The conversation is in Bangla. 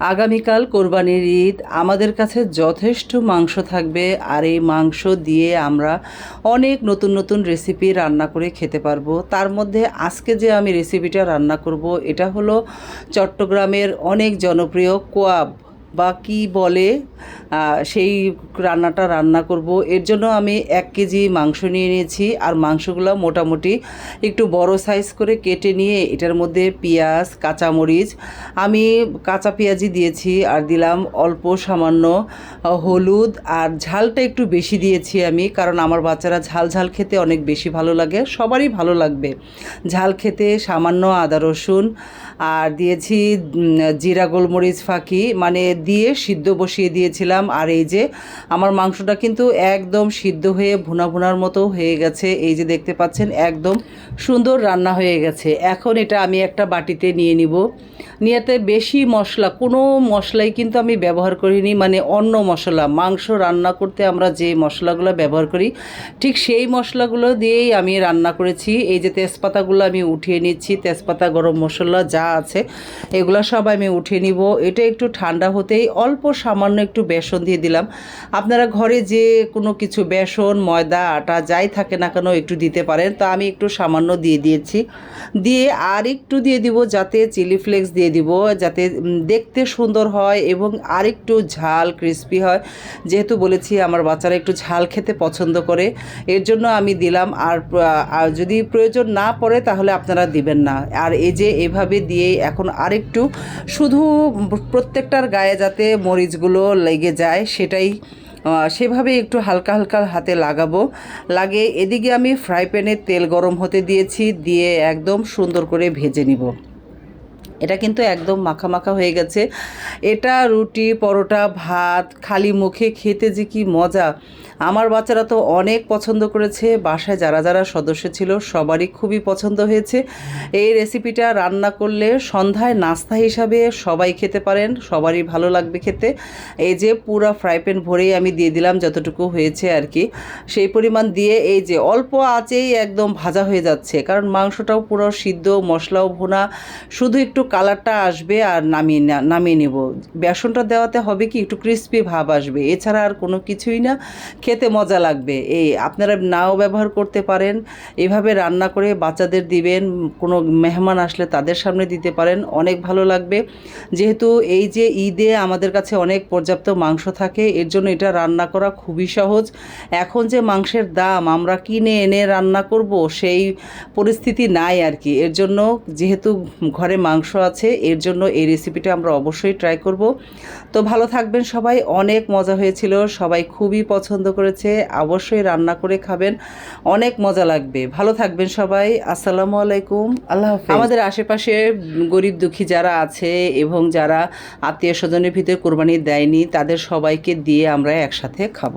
আগামীকাল কোরবানির ঈদ। আমাদের কাছে যথেষ্ট মাংস থাকবে আর এই মাংস দিয়ে আমরা অনেক নতুন নতুন রেসিপি রান্না করে খেতে পারব। তার মধ্যে আজকে যে আমি রেসিপিটা রান্না করব, এটা হলো চট্টগ্রামের অনেক জনপ্রিয় কোয়াব। বা কি বলে সেই রান্নাটা রান্না করব। এর জন্য আমি এক কেজি মাংস নিয়ে নিয়েছি। আর মাংসগুলো মোটামুটি একটু বড় সাইজ করে কেটে নিয়ে এটার মধ্যে পেঁয়াজ, কাঁচামরিচ, আমি কাঁচা পেঁয়াজই দিয়েছি। আর দিলাম অল্প সামান্য হলুদ। আর ঝালটা একটু বেশি দিয়েছি আমি, কারণ আমার বাচ্চারা ঝাল ঝাল খেতে অনেক বেশি ভালো লাগে, সবারই ভালো লাগবে। ঝাল খেতে সামান্য আদা রসুন, আর দিয়েছি জিরা গোলমরিচ ফাঁকি মানে দিয়ে সিদ্ধ বসিয়ে দিয়েছিলাম। আর এই যে আমার মাংসটা কিন্তু একদম সিদ্ধ হয়ে ভুনা ভুনার মতো হয়ে গেছে। এই যে দেখতে পাচ্ছেন, একদম সুন্দর রান্না হয়ে গেছে। এখন এটা আমি একটা বাটিতে নিয়ে নিব। নিয়েতে বেশি মশলা, কোনো মশলাই কিন্তু আমি ব্যবহার করিনি। মানে অন্য মশলা, মাংস রান্না করতে আমরা যে মশলাগুলো ব্যবহার করি, ঠিক সেই মশলাগুলো দিয়েই আমি রান্না করেছি। এই যে তেজপাতাগুলো আমি উঠিয়ে নিচ্ছি, তেজপাতা, গরম মশলা যা আছে, এগুলো সব আমি উঠিয়ে নিব। এটা একটু ঠান্ডা হতেই অল্প সামান্য একটু বেসন দিয়ে দিলাম। আপনারা ঘরে যে কোনো কিছু বেসন, ময়দা, আটা যাই থাকে না কেন একটু দিতে পারেন। তো আমি একটু সামান্য দিয়ে দিয়েছি। দিয়ে আর একটু দিয়ে দিব যাতে চিলি ফ্লেক্স দিয়ে দিব, যাতে দেখতে সুন্দর হয় এবং আরেকটু ঝাল, ক্রিস্পি হয়। যেহেতু বলেছি আমার বাচ্চারা একটু ঝাল খেতে পছন্দ করে, এর জন্য আমি দিলাম। আর আর যদি প্রয়োজন না পড়ে তাহলে আপনারা দিবেন না। আর এই যে এভাবে দিয়ে এখন আরেকটু, শুধু প্রত্যেকটার গায়ে যাতে মরিচগুলো লেগে যায়, সেটাই সেভাবে একটু হালকা হালকা হাতে লাগাবো। লাগে এদিকে আমি ফ্রাই প্যানে তেল গরম হতে দিয়েছি, দিয়ে একদম সুন্দর করে ভেজে নিব। এটা কিন্তু একদম মাখা মাখা হয়ে গেছে। এটা রুটি, পরোটা, ভাত, খালি মুখে খেতে যে কি মজা। আমার বাচ্চারা তো অনেক পছন্দ করেছে। বাসায় যারা যারা সদস্য ছিল সবারই খুবই পছন্দ হয়েছে। এই রেসিপিটা রান্না করলে সন্ধ্যায় নাস্তা হিসাবে সবাই খেতে পারেন, সবারই ভালো লাগবে খেতে। এই যে পুরো ফ্রাই প্যান ভরেই আমি দিয়ে দিলাম যতটুকু হয়েছে আর কি। সেই পরিমাণ দিয়ে এই যে অল্প আঁচেই একদম ভাজা হয়ে যাচ্ছে। কারণ মাংসটাও পুরো সিদ্ধ, মশলাও ভুনা। শুধু একটু কালারটা আসবে আর নামিয়ে নামিয়ে নেব। বেসনটা দেওয়াতে হবে কি, একটু ক্রিস্পি ভাব আসবে। এছাড়া আর কোনো কিছুই না। খেতে মজা লাগবে। এই আপনারা নাও ব্যবহার করতে পারেন। এভাবে রান্না করে বাচ্চাদের দিবেন। কোনো মেহমান আসলে তাদের সামনে দিতে পারেন। অনেক ভালো লাগবে। যেহেতু এই যে ঈদে আমাদের কাছে অনেক পর্যাপ্ত মাংস থাকে, এর জন্য এটা রান্না করা খুবই সহজ। এখন যে মাংসের দাম আমরা কিনে এনে রান্না করব, সেই পরিস্থিতি নাই আর কি। এর জন্য যেহেতু ঘরে মাংস আছে এর জন্য এই রেসিপিটা আমরা অবশ্যই ট্রাই করব। তো ভালো থাকবেন সবাই অনেক মজা হয়েছিল সবাই খুবই পছন্দ করেছে অবশ্যই রান্না করে খাবেন অনেক মজা লাগবে। ভালো থাকবেন সবাই আসসালামু আলাইকুম। আল্লাহ হাফেজ। আমাদের আশেপাশে গরিব দুঃখী যারা আছে এবং যারা আত্মীয় স্বজনের ভিতরে কোরবানি দেয়নি তাদের সবাইকে দিয়ে আমরা একসাথে খাব।